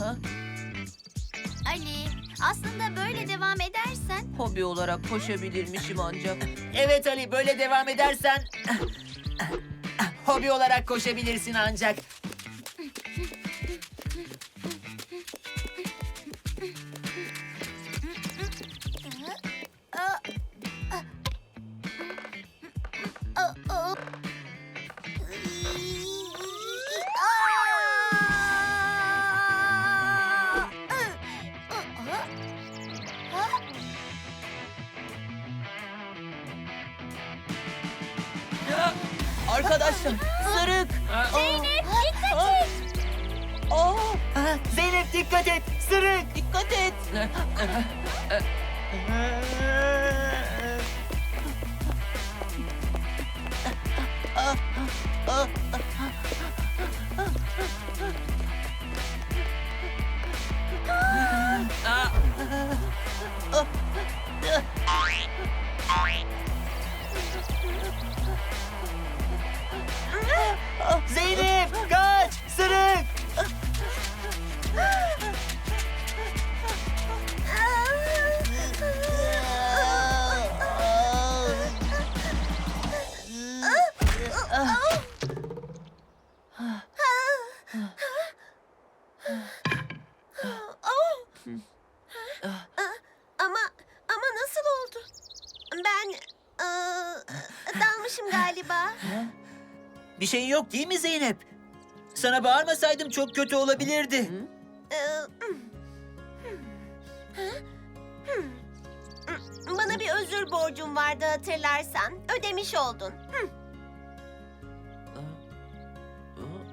Ha? Ali, aslında böyle devam edersen Hobi olarak koşabilirmişim ancak. Evet Ali böyle devam edersen hobi olarak koşabilirsin ancak. Arkadaşlar sırık. Zeynep dikkat et. Aa, Zeynep dikkat et sırık. dikkat et. Zeynep Ama ama nasıl oldu? Ben ıı, dalmışım galiba. Bir şey yok değil mi Zeynep? Sana bağırmasaydım çok kötü olabilirdi. Ee, Bana bir özür borcum vardı hatırlarsan. Ödemiş oldun. Hı.